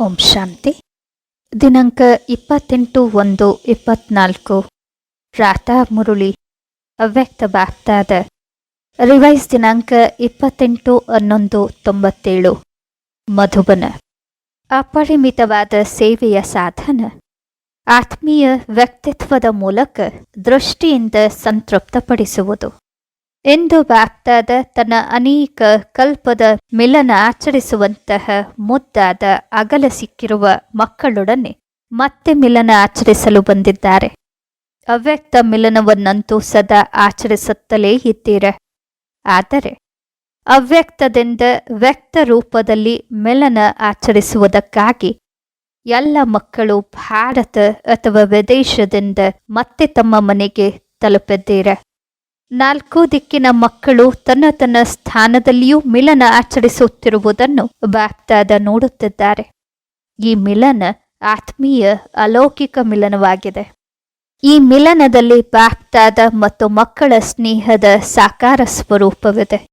ಓಂ ಶಾಂತಿ. ದಿನಾಂಕ ಇಪ್ಪತ್ತೆಂಟು ಒಂದು ಇಪ್ಪತ್ನಾಲ್ಕು. ರಾಧಾ ಮುರುಳಿ. ಅವ್ಯಕ್ತ ಬಾಪ್ತಾದ. ರಿವೈಸ್ ದಿನಾಂಕ ಇಪ್ಪತ್ತೆಂಟು ಹನ್ನೊಂದು ತೊಂಬತ್ತೇಳು. ಮಧುಬನ. ಅಪರಿಮಿತವಾದ ಸೇವೆಯ ಸಾಧನ. ಆತ್ಮೀಯ ವ್ಯಕ್ತಿತ್ವದ ಮೂಲಕ ದೃಷ್ಟಿಯಿಂದ ಸಂತೃಪ್ತಪಡಿಸುವುದು. ಎಂದು ಬಾಕ್ತಾದ ತನ್ನ ಅನೇಕ ಕಲ್ಪದ ಮಿಲನ ಆಚರಿಸುವಂತಹ ಮುದ್ದಾದ ಅಗಲ ಸಿಕ್ಕಿರುವ ಮಕ್ಕಳೊಡನೆ ಮತ್ತೆ ಮಿಲನ ಆಚರಿಸಲು ಬಂದಿದ್ದಾರೆ. ಅವ್ಯಕ್ತ ಮಿಲನವನ್ನಂತೂ ಸದಾ ಆಚರಿಸುತ್ತಲೇ ಇದ್ದೀರ. ಆದರೆ ಅವ್ಯಕ್ತದಿಂದ ವ್ಯಕ್ತ ರೂಪದಲ್ಲಿ ಮಿಲನ ಆಚರಿಸುವುದಕ್ಕಾಗಿ ಎಲ್ಲ ಮಕ್ಕಳು ಭಾರತ ಅಥವಾ ವಿದೇಶದಿಂದ ಮತ್ತೆ ತಮ್ಮ ಮನೆಗೆ ತಲುಪಿದ್ದೀರ. ನಾಲ್ಕು ದಿಕ್ಕಿನ ಮಕ್ಕಳು ತನ್ನ ತನ್ನ ಸ್ಥಾನದಲ್ಲಿಯೂ ಮಿಲನ ಆಚರಿಸುತ್ತಿರುವುದನ್ನು ಬಾಪ್ತಾದ ನೋಡುತ್ತಿದ್ದಾರೆ. ಈ ಮಿಲನ ಆತ್ಮೀಯ ಅಲೌಕಿಕ ಮಿಲನವಾಗಿದೆ. ಈ ಮಿಲನದಲ್ಲಿ ಬಾಪ್ತಾದ ಮತ್ತು ಮಕ್ಕಳ ಸ್ನೇಹದ ಸಾಕಾರ ಸ್ವರೂಪವಿದೆ.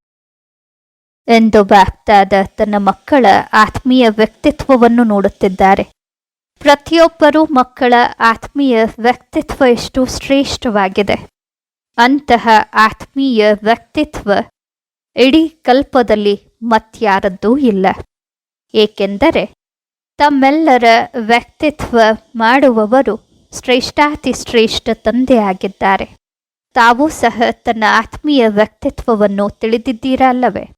ಎಂದು ಬಾಪ್ತಾದ ತನ್ನ ಮಕ್ಕಳ ಆತ್ಮೀಯ ವ್ಯಕ್ತಿತ್ವವನ್ನು ನೋಡುತ್ತಿದ್ದಾರೆ. ಪ್ರತಿಯೊಬ್ಬರೂ ಮಕ್ಕಳ ಆತ್ಮೀಯ ವ್ಯಕ್ತಿತ್ವ ಎಷ್ಟು ಶ್ರೇಷ್ಠವಾಗಿದೆ. ಅಂತಹ ಆತ್ಮೀಯ ವ್ಯಕ್ತಿತ್ವ ಇಡೀ ಕಲ್ಪದಲ್ಲಿ ಮತ್ಯಾರದ್ದೂ ಇಲ್ಲ. ಏಕೆಂದರೆ ತಮ್ಮೆಲ್ಲರ ವ್ಯಕ್ತಿತ್ವ ಮಾಡುವವರು ಶ್ರೇಷ್ಠಾತಿ ಶ್ರೇಷ್ಠ ತಂದೆಯಾಗಿದ್ದಾರೆ. ತಾವೂ ಸಹ ತನ್ನ ಆತ್ಮೀಯ ವ್ಯಕ್ತಿತ್ವವನ್ನು ತಿಳಿದಿದ್ದೀರಲ್ಲವೇ?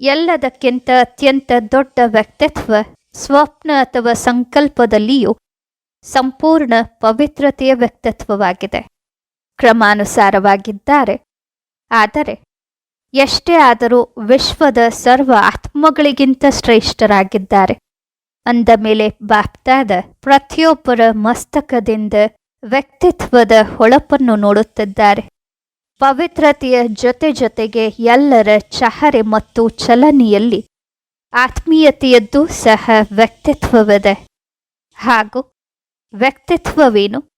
ಎಲ್ಲದಕ್ಕಿಂತ ಅತ್ಯಂತ ದೊಡ್ಡ ವ್ಯಕ್ತಿತ್ವ ಸ್ವಪ್ನ ಅಥವಾ ಸಂಕಲ್ಪದಲ್ಲಿಯೂ ಸಂಪೂರ್ಣ ಪವಿತ್ರತೆಯ ವ್ಯಕ್ತಿತ್ವವಾಗಿದೆ. ಕ್ರಮಾನುಸಾರವಾಗಿದ್ದಾರೆ. ಆದರೆ, ಎಷ್ಟೇ ಆದರೂ ವಿಶ್ವದ ಸರ್ವ ಆತ್ಮಗಳಿಗಿಂತ ಶ್ರೇಷ್ಠರಾಗಿದ್ದಾರೆ. ಅಂದ ಮೇಲೆ ಬಾಪ್ತಾದ ಪ್ರತಿಯೊಬ್ಬರ ಮಸ್ತಕದಿಂದ ವ್ಯಕ್ತಿತ್ವದ ಹೊಳಪನ್ನು ನೋಡುತ್ತಿದ್ದಾರೆ. ಪವಿತ್ರತೆಯ ಜೊತೆ ಜೊತೆಗೆ ಎಲ್ಲರ ಚಹರೆ ಮತ್ತು ಚಲನೆಯಲ್ಲಿ ಆತ್ಮೀಯತೆಯದ್ದು ಸಹ ವ್ಯಕ್ತಿತ್ವವಿದೆ. ಹಾಗೂ ವ್ಯಕ್ತಿತ್ವವೇನು?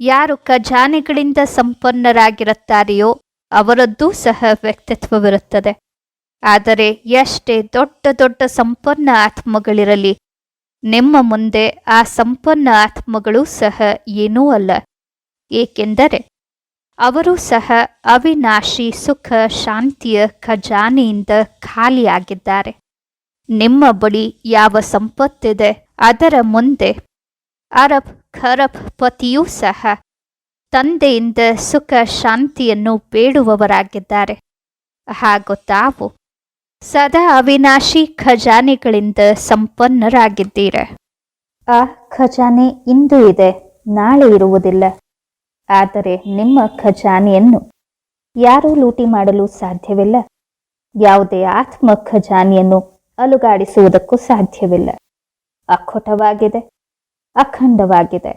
ಯಾರು ಖಜಾನೆಗಳಿಂದ ಸಂಪನ್ನರಾಗಿರುತ್ತಾರೆಯೋ ಅವರದ್ದೂ ಸಹ ವ್ಯಕ್ತಿತ್ವವಿರುತ್ತದೆ. ಆದರೆ ಎಷ್ಟೇ ದೊಡ್ಡ ದೊಡ್ಡ ಸಂಪನ್ನ ಆತ್ಮಗಳಿರಲಿ, ನಿಮ್ಮ ಮುಂದೆ ಆ ಸಂಪನ್ನ ಆತ್ಮಗಳು ಸಹ ಏನೂ ಅಲ್ಲ. ಏಕೆಂದರೆ ಅವರು ಸಹ ಅವಿನಾಶಿ, ಸುಖ, ಶಾಂತಿಯ ಖಜಾನೆಯಿಂದ ಖಾಲಿಯಾಗಿದ್ದಾರೆ. ನಿಮ್ಮ ಬಳಿ ಯಾವ ಸಂಪತ್ತಿದೆ ಅದರ ಮುಂದೆ ಅರಬ್ ಖರಬ್ ಪತಿಯೂ ಸಹ ತಂದೆಯಿಂದ ಸುಖ ಶಾಂತಿಯನ್ನು ಬೇಡುವವರಾಗಿದ್ದಾರೆ. ಹಾಗೂ ತಾವು ಸದಾ ಅವಿನಾಶಿ ಖಜಾನೆಗಳಿಂದ ಸಂಪನ್ನರಾಗಿದ್ದೀರ. ಆ ಖಜಾನೆ ಇಂದು ಇದೆ, ನಾಳೆ ಇರುವುದಿಲ್ಲ. ಆದರೆ ನಿಮ್ಮ ಖಜಾನೆಯನ್ನು ಯಾರೂ ಲೂಟಿ ಮಾಡಲು ಸಾಧ್ಯವಿಲ್ಲ. ಯಾವುದೇ ಆತ್ಮ ಖಜಾನೆಯನ್ನು ಅಲುಗಾಡಿಸುವುದಕ್ಕೂ ಸಾಧ್ಯವಿಲ್ಲ. ಅಖುಟವಾಗಿದೆ. ಅಖಂಡವಾಗಿದೆ.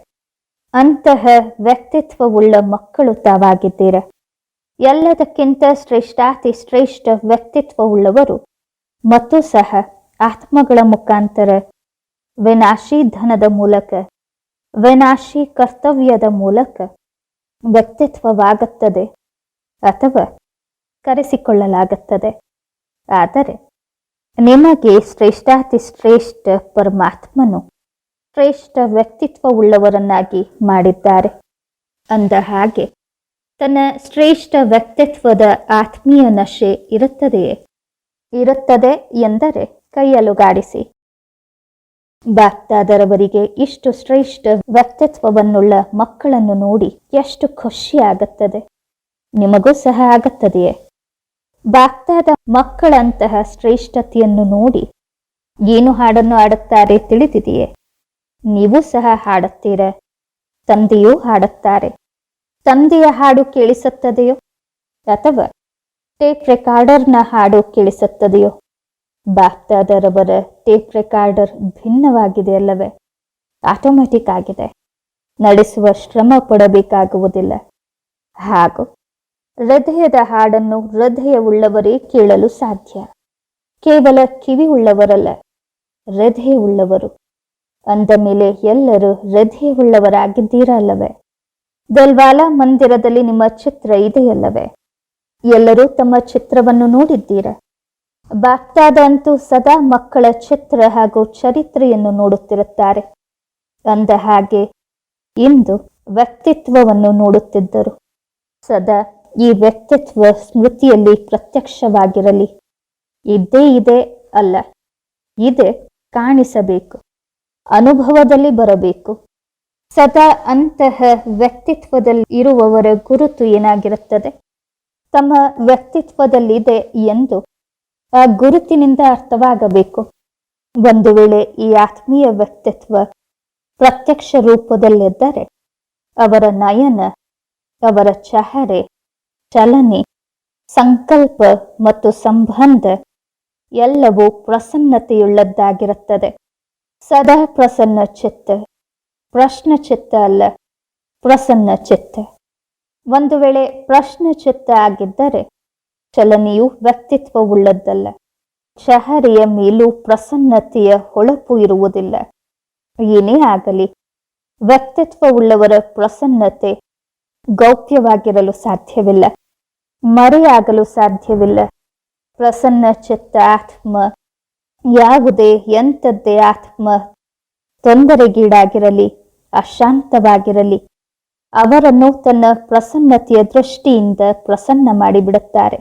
ಅಂತಹ ವ್ಯಕ್ತಿತ್ವವುಳ್ಳ ಮಕ್ಕಳು ತಾವಾಗಿದ್ದೀರ. ಎಲ್ಲದಕ್ಕಿಂತ ಶ್ರೇಷ್ಠಾತಿ ಶ್ರೇಷ್ಠ ವ್ಯಕ್ತಿತ್ವವುಳ್ಳವರು ಮತ್ತು ಸಹ ಆತ್ಮಗಳ ಮುಖಾಂತರ ವಿನಾಶಿ ಧನದ ಮೂಲಕ, ವಿನಾಶಿ ಕರ್ತವ್ಯದ ಮೂಲಕ ವ್ಯಕ್ತಿತ್ವವಾಗುತ್ತದೆ ಅಥವಾ ಕರೆಸಿಕೊಳ್ಳಲಾಗುತ್ತದೆ. ಆದರೆ ನಿಮಗೆ ಶ್ರೇಷ್ಠಾತಿ ಶ್ರೇಷ್ಠ ಪರಮಾತ್ಮನು ಶ್ರೇಷ್ಠ ವ್ಯಕ್ತಿತ್ವವುಳ್ಳವರನ್ನಾಗಿ ಮಾಡಿದ್ದಾರೆ. ಅಂದ ಹಾಗೆ, ತನ್ನ ಶ್ರೇಷ್ಠ ವ್ಯಕ್ತಿತ್ವದ ಆತ್ಮೀಯ ನಶೆ ಇರುತ್ತದೆಯೇ? ಇರುತ್ತದೆ ಎಂದರೆ ಕೈಯಲುಗಾಡಿಸಿ. ಬಾಕ್ತಾದರವರಿಗೆ ಇಷ್ಟು ಶ್ರೇಷ್ಠ ವ್ಯಕ್ತಿತ್ವವನ್ನುಳ್ಳ ಮಕ್ಕಳನ್ನು ನೋಡಿ ಎಷ್ಟು ಖುಷಿಯಾಗುತ್ತದೆ. ನಿಮಗೂ ಸಹ ಆಗುತ್ತದೆಯೇ? ಬಾಕ್ತಾದ ಮಕ್ಕಳಂತಹ ಶ್ರೇಷ್ಠತೆಯನ್ನು ನೋಡಿ ಏನು ಹಾಡನ್ನು ಆಡುತ್ತಾರೆ ತಿಳಿದಿದೆಯೇ? ನೀವು ಸಹ ಹಾಡುತ್ತೀರ? ತಂದೆಯೂ ಹಾಡುತ್ತಾರೆ. ತಂದೆಯ ಹಾಡು ಕೇಳಿಸುತ್ತದೆಯೋ? ಅಥವಾ ಟೇಪ್ ರೆಕಾರ್ಡರ್ನ ಹಾಡು ಕೇಳಿಸುತ್ತದೆಯೋ? ಬಾಪ್ತಾದರವರ ಟೇಪ್ ರೆಕಾರ್ಡರ್ ಭಿನ್ನವಾಗಿದೆ ಅಲ್ಲವೇ? ಆಟೋಮ್ಯಾಟಿಕ್ ಆಗಿದೆ. ನಡೆಸುವ ಶ್ರಮ ಪಡಬೇಕಾಗುವುದಿಲ್ಲ. ಹಾಗೂ ಹೃದಯದ ಹಾಡನ್ನು ಹೃದಯ ಉಳ್ಳವರೇ ಕೇಳಲು ಸಾಧ್ಯ. ಕೇವಲ ಕಿವಿ ಉಳ್ಳವರಲ್ಲ ಹೃದಯವುಳ್ಳವರು. ಅಂದ ಮೇಲೆ ಎಲ್ಲರೂ ಹೃದಯವುಳ್ಳವರಾಗಿದ್ದೀರಾ ಅಲ್ಲವೇ ದಲ್ವಾಲಾ ಮಂದಿರದಲ್ಲಿ ನಿಮ್ಮ ಚಿತ್ರ ಇದೆಯಲ್ಲವೇ? ಎಲ್ಲರೂ ತಮ್ಮ ಚಿತ್ರವನ್ನು ನೋಡಿದ್ದೀರ? ಬಾಕ್ತಾದ ಅಂತೂ ಸದಾ ಮಕ್ಕಳ ಚಿತ್ರ ಹಾಗೂ ಚರಿತ್ರೆಯನ್ನು ನೋಡುತ್ತಿರುತ್ತಾರೆ. ಅಂದ ಹಾಗೆ ಇಂದು ವ್ಯಕ್ತಿತ್ವವನ್ನು ನೋಡುತ್ತಿದ್ದರು. ಸದಾ ಈ ವ್ಯಕ್ತಿತ್ವ ಸ್ಮೃತಿಯಲ್ಲಿ ಪ್ರತ್ಯಕ್ಷವಾಗಿರಲಿ. ಇದ್ದೇ ಇದೆ ಅಲ್ಲ, ಇದೆ ಕಾಣಿಸಬೇಕು. ಅನುಭವದಲ್ಲಿ ಬರಬೇಕು. ಸದಾ ಅಂತಹ ವ್ಯಕ್ತಿತ್ವದಲ್ಲಿ ಇರುವವರ ಗುರುತು ಏನಾಗಿರುತ್ತದೆ? ತಮ್ಮ ವ್ಯಕ್ತಿತ್ವದಲ್ಲಿದೆ ಎಂದು ಆ ಗುರುತಿನಿಂದ ಅರ್ಥವಾಗಬೇಕು. ಒಂದು ವೇಳೆ ಈ ಆತ್ಮೀಯ ವ್ಯಕ್ತಿತ್ವ ಪ್ರತ್ಯಕ್ಷ ರೂಪದಲ್ಲಿದ್ದರೆ, ಅವರ ನಯನ, ಅವರ ಚಹರೆ, ಚಲನೆ, ಸಂಕಲ್ಪ ಮತ್ತು ಸಂಬಂಧ ಎಲ್ಲವೂ ಪ್ರಸನ್ನತೆಯುಳ್ಳದ್ದಾಗಿರುತ್ತದೆ. ಸದಾ ಪ್ರಸನ್ನ ಚಿತ್ತ. ಪ್ರಶ್ನ ಚಿತ್ತ ಅಲ್ಲ, ಪ್ರಸನ್ನ ಚಿತ್ತ. ಒಂದು ವೇಳೆ ಪ್ರಶ್ನ ಚಿತ್ತ ಆಗಿದ್ದರೆ ಚಲನೆಯು ವ್ಯಕ್ತಿತ್ವವುಳ್ಳದ್ದಲ್ಲ. ಚಹರೆಯ ಮೇಲೂ ಪ್ರಸನ್ನತೆಯ ಹೊಳಪು ಇರುವುದಿಲ್ಲ. ಏನೇ ಆಗಲಿ, ವ್ಯಕ್ತಿತ್ವವುಳ್ಳವರ ಪ್ರಸನ್ನತೆ ಗೌಪ್ಯವಾಗಿರಲು ಸಾಧ್ಯವಿಲ್ಲ, ಮರೆಯಾಗಲು ಸಾಧ್ಯವಿಲ್ಲ. ಪ್ರಸನ್ನ ಚಿತ್ತ ಆತ್ಮ ಯಾವುದೇ ಎಂಥದ್ದೇ ಆತ್ಮ ತೊಂದರೆಗೀಡಾಗಿರಲಿ, ಅಶಾಂತವಾಗಿರಲಿ, ಅವರನ್ನು ತನ್ನ ಪ್ರಸನ್ನತೆಯ ದೃಷ್ಟಿಯಿಂದ ಪ್ರಸನ್ನ ಮಾಡಿಬಿಡುತ್ತಾರೆ.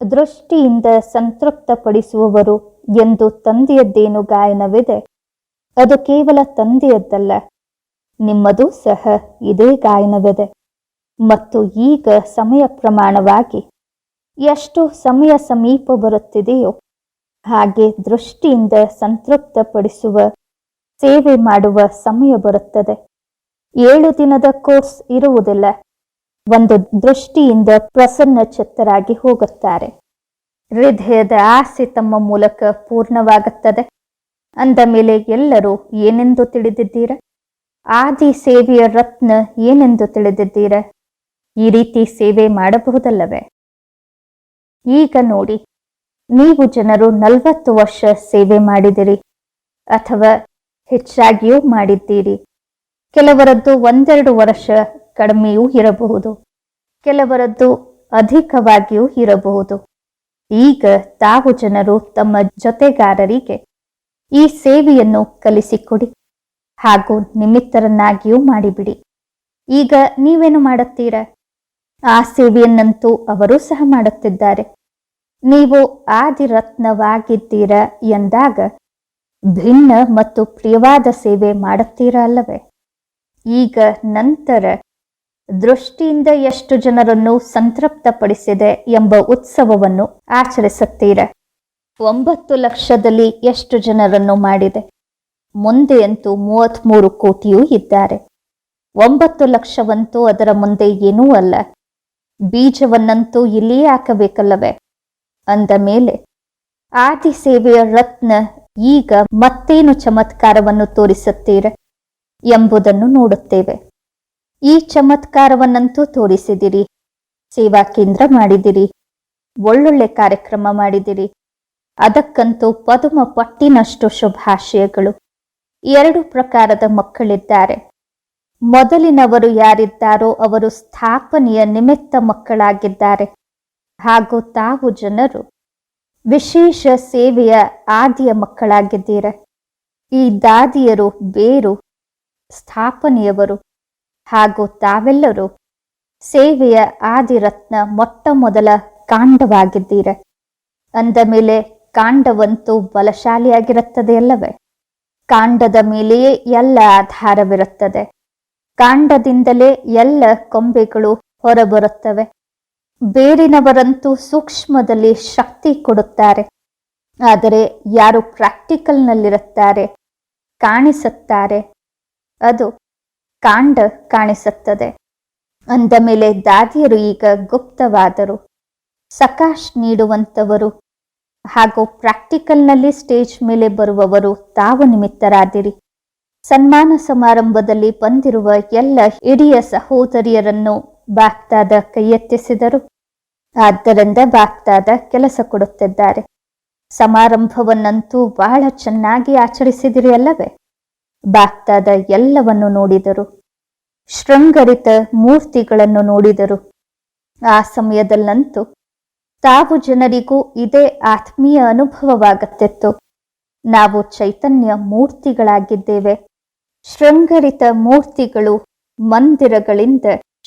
ದೃಷ್ಟಿಯಿಂದ ಸಂತೃಪ್ತಪಡಿಸುವವರು ಎಂದು ತಂದೆಯದ್ದೇನು ಗಾಯನವಿದೆ? ಅದು ಕೇವಲ ತಂದೆಯದ್ದಲ್ಲ, ನಿಮ್ಮದು ಸಹ ಇದೇ ಗಾಯನವಿದೆ. ಮತ್ತು ಈಗ ಸಮಯ ಪ್ರಮಾಣವಾಗಿ, ಎಷ್ಟು ಸಮಯ ಸಮೀಪ ಬರುತ್ತಿದೆಯೋ ಹಾಗೆ ದೃಷ್ಟಿಯಿಂದ ಸಂತೃಪ್ತಪಡಿಸುವ, ಸೇವೆ ಮಾಡುವ ಸಮಯ ಬರುತ್ತದೆ. ಏಳು ದಿನದ ಕೋರ್ಸ್ ಇರುವುದಿಲ್ಲ. ಒಂದು ದೃಷ್ಟಿಯಿಂದ ಪ್ರಸನ್ನ ಚಿತ್ತರಾಗಿ ಹೋಗುತ್ತಾರೆ. ಹೃದಯದ ಆಸೆ ತಮ್ಮ ಮೂಲಕ ಪೂರ್ಣವಾಗುತ್ತದೆ. ಅಂದ ಮೇಲೆ ಎಲ್ಲರೂ ಏನೆಂದು ತಿಳಿದಿದ್ದೀರ? ಆದಿ ಸೇವೆಯ ರತ್ನ ಏನೆಂದು ತಿಳಿದಿದ್ದೀರ? ಈ ರೀತಿ ಸೇವೆ ಮಾಡಬಹುದಲ್ಲವೇ? ಈಗ ನೋಡಿ. ನೀವು ಜನರು ನಲವತ್ತು ವರ್ಷ ಸೇವೆ ಮಾಡಿದಿರಿ ಅಥವಾ ಹೆಚ್ಚಾಗಿಯೂ ಮಾಡಿದ್ದೀರಿ. ಕೆಲವರದ್ದು ಒಂದೆರಡು ವರ್ಷ ಕಡಿಮೆಯೂ ಇರಬಹುದು. ಕೆಲವರದ್ದು ಅಧಿಕವಾಗಿಯೂ ಇರಬಹುದು. ಈಗ ತಾವು ಜನರು ತಮ್ಮ ಜೊತೆಗಾರರಿಗೆ ಈ ಸೇವೆಯನ್ನು ಕಲಿಸಿಕೊಡಿ ಹಾಗೂ ನಿಮಿತ್ತರನ್ನಾಗಿಯೂ ಮಾಡಿಬಿಡಿ. ಈಗ ನೀವೇನು ಮಾಡುತ್ತೀರಾ? ಆ ಸೇವೆಯನ್ನಂತೂ ಅವರೂ ಸಹ ಮಾಡುತ್ತಿದ್ದಾರೆ. ನೀವು ಆದಿರತ್ನವಾಗಿದ್ದೀರ ಎಂದಾಗ ಭಿನ್ನ ಮತ್ತು ಪ್ರಿಯವಾದ ಸೇವೆ ಮಾಡುತ್ತೀರಾ ಅಲ್ಲವೇ ಈಗ ನಂತರ ದೃಷ್ಟಿಯಿಂದ ಎಷ್ಟು ಜನರನ್ನು ಸಂತೃಪ್ತಪಡಿಸಿದೆ ಎಂಬ ಉತ್ಸವವನ್ನು ಆಚರಿಸುತ್ತೀರ? ಒಂಬತ್ತು ಲಕ್ಷದಲ್ಲಿ ಎಷ್ಟು ಜನರನ್ನು ಮಾಡಿದೆ? ಮುಂದೆ ಅಂತೂ ಮೂವತ್ಮೂರು ಕೋಟಿಯೂ ಇದ್ದಾರೆ. ಒಂಬತ್ತು ಲಕ್ಷವಂತೂ ಅದರ ಮುಂದೆ ಏನೂ ಅಲ್ಲ. ಬೀಜವನ್ನಂತೂ ಇಲ್ಲಿಯೇ ಹಾಕಬೇಕಲ್ಲವೇ? ಅಂದ ಮೇಲೆ, ಆದಿ ಸೇವೆಯ ರತ್ನ ಈಗ ಮತ್ತೇನು ಚಮತ್ಕಾರವನ್ನು ತೋರಿಸುತ್ತೀರ ಎಂಬುದನ್ನು ನೋಡುತ್ತೇವೆ. ಈ ಚಮತ್ಕಾರವನ್ನಂತೂ ತೋರಿಸಿದಿರಿ. ಸೇವಾ ಕೇಂದ್ರ ಮಾಡಿದಿರಿ. ಒಳ್ಳೊಳ್ಳೆ ಕಾರ್ಯಕ್ರಮ ಮಾಡಿದಿರಿ. ಅದಕ್ಕಂತೂ ಪದುಮ ಪಟ್ಟಿನಷ್ಟು ಶುಭಾಶಯಗಳು. ಎರಡು ಪ್ರಕಾರದ ಮಕ್ಕಳಿದ್ದಾರೆ. ಮೊದಲಿನವರು ಯಾರಿದ್ದಾರೋ ಅವರು ಸ್ಥಾಪನೆಯ ನಿಮಿತ್ತ ಮಕ್ಕಳಾಗಿದ್ದಾರೆ. ಹಾಗೂ ತಾವು ಜನರು. ವಿಶೇಷ ಸೇವೆಯ ಆದಿಯ ಮಕ್ಕಳಾಗಿದ್ದೀರ. ಈ ದಾದಿಯರು ಬೇರು ಸ್ಥಾಪನೆಯವರು. ಹಾಗೂ ತಾವೆಲ್ಲರೂ ಸೇವೆಯ ಆದಿರತ್ನ ಮೊಟ್ಟ ಮೊದಲ ಕಾಂಡವಾಗಿದ್ದೀರ. ಅಂದ ಮೇಲೆ ಕಾಂಡವಂತೂ ಬಲಶಾಲಿಯಾಗಿರುತ್ತದೆ ಅಲ್ಲವೇ? ಕಾಂಡದ ಮೇಲೆಯೇ ಎಲ್ಲ ಆಧಾರವಿರುತ್ತದೆ. ಕಾಂಡದಿಂದಲೇ ಎಲ್ಲ ಕೊಂಬೆಗಳು ಹೊರಬರುತ್ತವೆ. ಬೇರಿನವರಂತೂ ಸೂಕ್ಷ್ಮದಲ್ಲಿ ಶಕ್ತಿ ಕೊಡುತ್ತಾರೆ. ಆದರೆ ಯಾರು ಪ್ರಾಕ್ಟಿಕಲ್ನಲ್ಲಿರುತ್ತಾರೆ, ಕಾಣಿಸುತ್ತಾರೆ? ಅದು ಕಾಂಡ ಕಾಣಿಸುತ್ತದೆ. ಅಂದ ಮೇಲೆ ದಾದಿಯರು ಈಗ ಗುಪ್ತವಾದರು. ಸಕಾಶ್ ನೀಡುವಂಥವರು ಹಾಗೂ ಪ್ರಾಕ್ಟಿಕಲ್ನಲ್ಲಿ ಸ್ಟೇಜ್ ಮೇಲೆ ಬರುವವರು ತಾವು ನಿಮಿತ್ತರಾದಿರಿ. ಸನ್ಮಾನ ಸಮಾರಂಭದಲ್ಲಿ ಬಂದಿರುವ ಎಲ್ಲ ಹಿರಿಯ ಸಹೋದರಿಯರನ್ನು ಬಾಗ್ದಾದ ಕೈಯೆತ್ತಿಸಿದರು ಆದ್ದರಿಂದ ಬಾಗ್ದಾದ ಕೆಲಸ ಕೊಡುತ್ತಿದ್ದಾರೆ. ಸಮಾರಂಭವನ್ನಂತೂ ಬಹಳ ಚೆನ್ನಾಗಿ ಆಚರಿಸಿದಿರಿ ಅಲ್ಲವೇ? ಬಾಗ್ದಾದ ಎಲ್ಲವನ್ನು ನೋಡಿದರು. ಶೃಂಗರಿತ ಮೂರ್ತಿಗಳನ್ನು ನೋಡಿದರು. ಆ ಸಮಯದಲ್ಲಂತೂ ತಾವು ಜನರಿಗೂ ಇದೇ ಆತ್ಮೀಯ ಅನುಭವವಾಗುತ್ತಿತ್ತು. ನಾವು ಚೈತನ್ಯ ಮೂರ್ತಿಗಳಾಗಿದ್ದೇವೆ. ಶೃಂಗರಿತ ಮೂರ್ತಿಗಳು ಮಂದಿರಗಳಿಂದ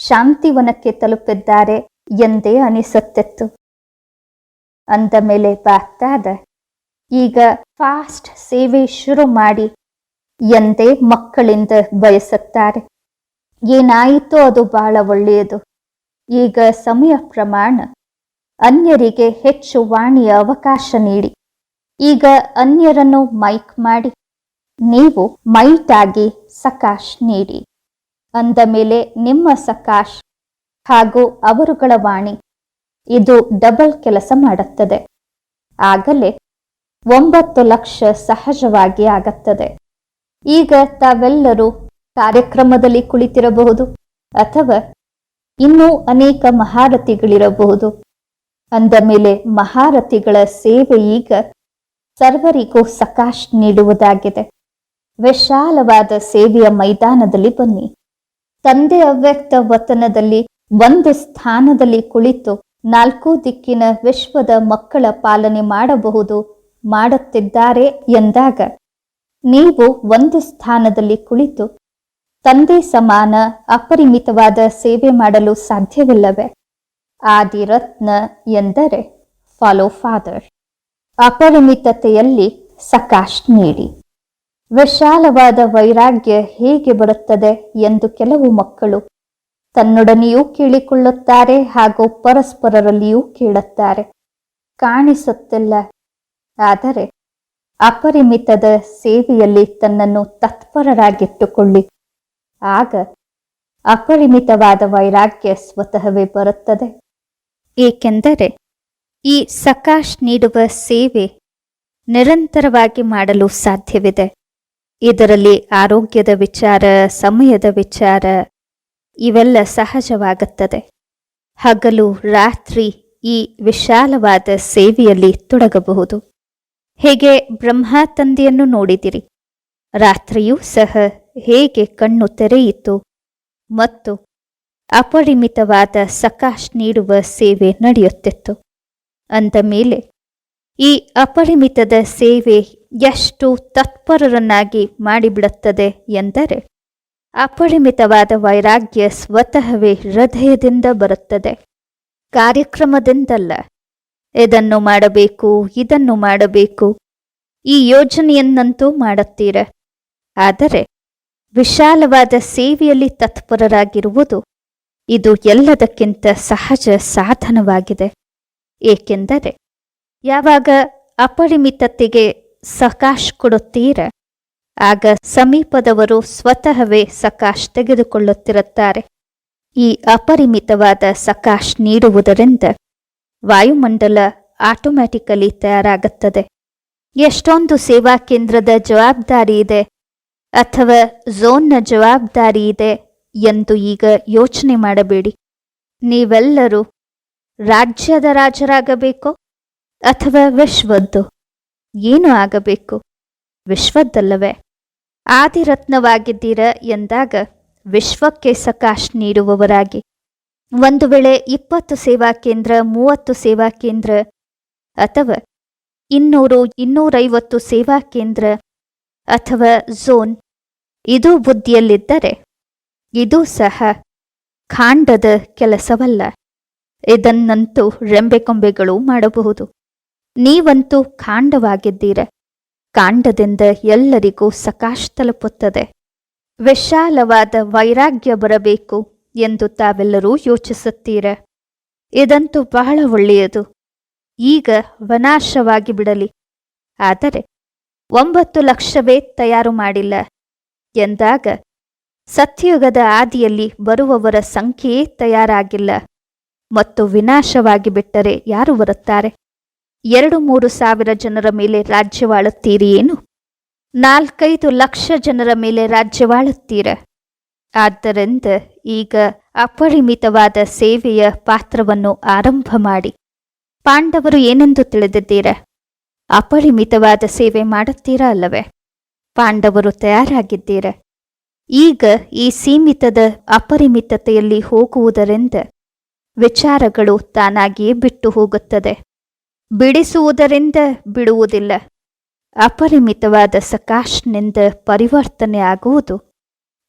ಶಾಂತಿವನಕ್ಕೆ ತಲುಪಿದ್ದಾರೆ ಎಂದೇ ಅನಿಸುತ್ತಿತ್ತು. ಅಂದ ಮೇಲೆ ಬಾಗ್ದಾದ ಈಗ ಫಾಸ್ಟ್ ಸೇವೆ ಶುರು ಮಾಡಿ ಎಂದೇ ಮಕ್ಕಳಿಂದ ಬಯಸುತ್ತಾರೆ. ಏನಾಯಿತೋ ಅದು ಬಹಳ ಒಳ್ಳೆಯದು. ಈಗ ಸಮಯ ಪ್ರಮಾಣ, ಅನ್ಯರಿಗೆ ಹೆಚ್ಚು ವಾಣಿಯ ಅವಕಾಶ ನೀಡಿ. ಈಗ ಅನ್ಯರನ್ನು ಮೈಕ್ ಮಾಡಿ, ನೀವು ಮೈಟಾಗಿ ಸಕಾಶ್ ನೀಡಿ. ಅಂದ ಮೇಲೆ ನಿಮ್ಮ ಸಕಾಶ್ ಹಾಗೂ ಅವರುಗಳ ವಾಣಿ ಇದು ಡಬಲ್ ಕೆಲಸ ಮಾಡುತ್ತದೆ. ಆಗಲೇ ಒಂಬತ್ತು ಲಕ್ಷ ಸಹಜವಾಗಿ ಆಗತ್ತದೆ. ಈಗ ತಾವೆಲ್ಲರೂ ಕಾರ್ಯಕ್ರಮದಲ್ಲಿ ಕುಳಿತಿರಬಹುದು ಅಥವಾ ಇನ್ನೂ ಅನೇಕ ಮಹಾರಥಿಗಳಿರಬಹುದು. ಅಂದ ಮೇಲೆ ಮಹಾರಥಿಗಳ ಸೇವೆ ಈಗ ಸರ್ವರಿಗೂ ಸಕಾಶ್ ನೀಡುವುದಾಗಿದೆ. ವಿಶಾಲವಾದ ಸೇವೆಯ ಮೈದಾನದಲ್ಲಿ ಬನ್ನಿ. ತಂದೆ ಅವ್ಯಕ್ತ ವತನದಲ್ಲಿ ಒಂದು ಸ್ಥಾನದಲ್ಲಿ ಕುಳಿತು ನಾಲ್ಕು ದಿಕ್ಕಿನ ವಿಶ್ವದ ಮಕ್ಕಳ ಪಾಲನೆ ಮಾಡಬಹುದು, ಮಾಡುತ್ತಿದ್ದಾರೆ ಎಂದಾಗ, ನೀವು ಒಂದು ಸ್ಥಾನದಲ್ಲಿ ಕುಳಿತು ತಂದೆ ಸಮಾನ, ಅಪರಿಮಿತವಾದ ಸೇವೆ ಮಾಡಲು ಸಾಧ್ಯವಿಲ್ಲವೇ? ಆದಿರತ್ನ ಎಂದರೆ ಫಾಲೋ ಫಾದರ್ ಅಪರಿಮಿತತೆಯಲ್ಲಿ ಸಕಾಶ್ ನೀಡಿ. ವಿಶಾಲವಾದ ವೈರಾಗ್ಯ ಹೇಗೆ ಬರುತ್ತದೆ ಎಂದು ಕೆಲವು ಮಕ್ಕಳು ತನ್ನೊಡನೆಯೂ ಕೇಳಿಕೊಳ್ಳುತ್ತಾರೆ ಹಾಗೂ ಪರಸ್ಪರರಲ್ಲಿಯೂ ಕೇಳುತ್ತಾರೆ. ಕಾಣಿಸುತ್ತಿಲ್ಲ. ಆದರೆ ಅಪರಿಮಿತದ ಸೇವೆಯಲ್ಲಿ ತನ್ನನ್ನು ತತ್ಪರರಾಗಿಟ್ಟುಕೊಳ್ಳಿ. ಆಗ ಅಪರಿಮಿತವಾದ ವೈರಾಗ್ಯ ಸ್ವತಃವೇ ಬರುತ್ತದೆ. ಏಕೆಂದರೆ ಈ ಸಕಾಶ್ ನೀಡುವ ಸೇವೆ ನಿರಂತರವಾಗಿ ಮಾಡಲು ಸಾಧ್ಯವಿದೆ. ಇದರಲ್ಲಿ ಆರೋಗ್ಯದ ವಿಚಾರ, ಸಮಯದ ವಿಚಾರ, ಇವೆಲ್ಲ ಸಹಜವಾಗುತ್ತದೆ. ಹಗಲು, ರಾತ್ರಿ ಈ ವಿಶಾಲವಾದ ಸೇವೆಯಲ್ಲಿ ತೊಡಗಬಹುದು. ಹೇಗೆ ಬ್ರಹ್ಮ ತಂದೆಯನ್ನು ನೋಡಿದಿರಿ? ರಾತ್ರಿಯೂ ಸಹ ಹೇಗೆ ಕಣ್ಣು ತೆರೆಯಿತು? ಮತ್ತು ಅಪರಿಮಿತವಾದ ಸಕಾಶ್ ನೀಡುವ ಸೇವೆ ನಡೆಯುತ್ತಿತ್ತು. ಅಂದ ಮೇಲೆ, ಈ ಅಪರಿಮಿತದ ಸೇವೆ ಎಷ್ಟು ತತ್ಪರರನ್ನಾಗಿ ಮಾಡಿಬಿಡುತ್ತದೆ ಎಂದರೆ, ಅಪರಿಮಿತವಾದ ವೈರಾಗ್ಯ ಸ್ವತಃವೇ ಹೃದಯದಿಂದ ಬರುತ್ತದೆ. ಕಾರ್ಯಕ್ರಮದಿಂದಲ್ಲ. ಇದನ್ನು ಮಾಡಬೇಕು ಇದನ್ನು ಮಾಡಬೇಕು, ಈ ಯೋಜನೆಯನ್ನಂತೂ ಮಾಡುತ್ತೀರ? ಆದರೆ, ವಿಶಾಲವಾದ ಸೇವೆಯಲ್ಲಿ ತತ್ಪರರಾಗಿರುವುದು ಇದು ಎಲ್ಲದಕ್ಕಿಂತ ಸಹಜ ಸಾಧನವಾಗಿದೆ. ಏಕೆಂದರೆ, ಯಾವಾಗ ಅಪರಿಮಿತತೆಗೆ ಸಕಾಶ್ ಕೊಡುತ್ತೀರ? ಆಗ ಸಮೀಪದವರು ಸ್ವತಃವೇ ಸಕಾಶ್ ತೆಗೆದುಕೊಳ್ಳುತ್ತಿರುತ್ತಾರೆ. ಈ ಅಪರಿಮಿತವಾದ ಸಕಾಶ್ ನೀಡುವುದರಿಂದ ವಾಯುಮಂಡಲ ಆಟೋಮ್ಯಾಟಿಕಲಿ ತಯಾರಾಗುತ್ತದೆ. ಎಷ್ಟೊಂದು ಸೇವಾ ಕೇಂದ್ರದ ಜವಾಬ್ದಾರಿ ಇದೆ ಅಥವಾ ಝೋನ್ನ ಜವಾಬ್ದಾರಿ ಇದೆ ಎಂದು ಈಗ ಯೋಚನೆ ಮಾಡಬೇಡಿ. ನೀವೆಲ್ಲರೂ ರಾಜ್ಯದ ರಾಜರಾಗಬೇಕೋ ಅಥವಾ ವಿಶ್ವದ್ದು? ಏನು ಆಗಬೇಕು? ವಿಶ್ವದ್ದಲ್ಲವೇ? ಆದಿರತ್ನವಾಗಿದ್ದೀರ ಎಂದಾಗ ವಿಶ್ವಕ್ಕೆ ಸಕಾಶ್ ನೀಡುವವರಾಗಿ. ಒಂದು ವೇಳೆ ಇಪ್ಪತ್ತು ಸೇವಾ ಕೇಂದ್ರ, ಮೂವತ್ತು ಸೇವಾ ಕೇಂದ್ರ ಅಥವಾ ಇನ್ನೂರು ಇನ್ನೂರೈವತ್ತು ಸೇವಾ ಕೇಂದ್ರ ಅಥವಾ ಝೋನ್, ಇದು ಬುದ್ಧಿಯಲ್ಲಿದ್ದರೆ ಇದು ಸಹ ಖಾಂಡದ ಕೆಲಸವಲ್ಲ. ಇದನ್ನಂತೂ ರೆಂಬೆಕೊಂಬೆಗಳು ಮಾಡಬಹುದು. ನೀವಂತೂ ಕಾಂಡವಾಗಿದ್ದೀರ. ಕಾಂಡದಿಂದ ಎಲ್ಲರಿಗೂ ಸಕಾಶ್ ತಲುಪುತ್ತದೆ. ವಿಶಾಲವಾದ ವೈರಾಗ್ಯ ಬರಬೇಕು ಎಂದು ತಾವೆಲ್ಲರೂ ಯೋಚಿಸುತ್ತೀರ. ಇದಂತೂ ಬಹಳ ಒಳ್ಳೆಯದು. ಈಗ ವನಾಶವಾಗಿ ಬಿಡಲಿ. ಆದರೆ ಒಂಬತ್ತು ಲಕ್ಷವೇ ತಯಾರು ಮಾಡಿಲ್ಲ. ಎಂದಾಗ ಸತ್ಯಯುಗದ ಆದಿಯಲ್ಲಿ ಬರುವವರ ಸಂಖ್ಯೆಯೇ ತಯಾರಾಗಿಲ್ಲ. ಮತ್ತು ವಿನಾಶವಾಗಿ ಬಿಟ್ಟರೆ ಯಾರು ಬರುತ್ತಾರೆ? ಎರಡು ಮೂರು ಸಾವಿರ ಜನರ ಮೇಲೆ ರಾಜ್ಯವಾಳುತ್ತೀರಿ ಏನು? ನಾಲ್ಕೈದು ಲಕ್ಷ ಜನರ ಮೇಲೆ ರಾಜ್ಯವಾಳುತ್ತೀರ ಆದ್ದರಿಂದ ಈಗ ಅಪರಿಮಿತವಾದ ಸೇವೆಯ ಪಾತ್ರವನ್ನು ಆರಂಭ ಮಾಡಿ. ಪಾಂಡವರು ಏನೆಂದು ತಿಳಿದಿದ್ದೀರ? ಅಪರಿಮಿತವಾದ ಸೇವೆ ಮಾಡುತ್ತೀರಾ ಅಲ್ಲವೇ? ಪಾಂಡವರು ತಯಾರಾಗಿದ್ದೀರ? ಈಗ ಈ ಸೀಮಿತದ ಅಪರಿಮಿತತೆಯಲ್ಲಿ ಹೋಗುವುದರಿಂದ ವಿಚಾರಗಳು ತಾನಾಗಿಯೇ ಬಿಟ್ಟು ಹೋಗುತ್ತದೆ. ಬಿಡಿಸುವುದರಿಂದ ಬಿಡುವುದಿಲ್ಲ. ಅಪರಿಮಿತವಾದ ಸಕಾಶ್ನಿಂದ ಪರಿವರ್ತನೆ ಆಗುವುದು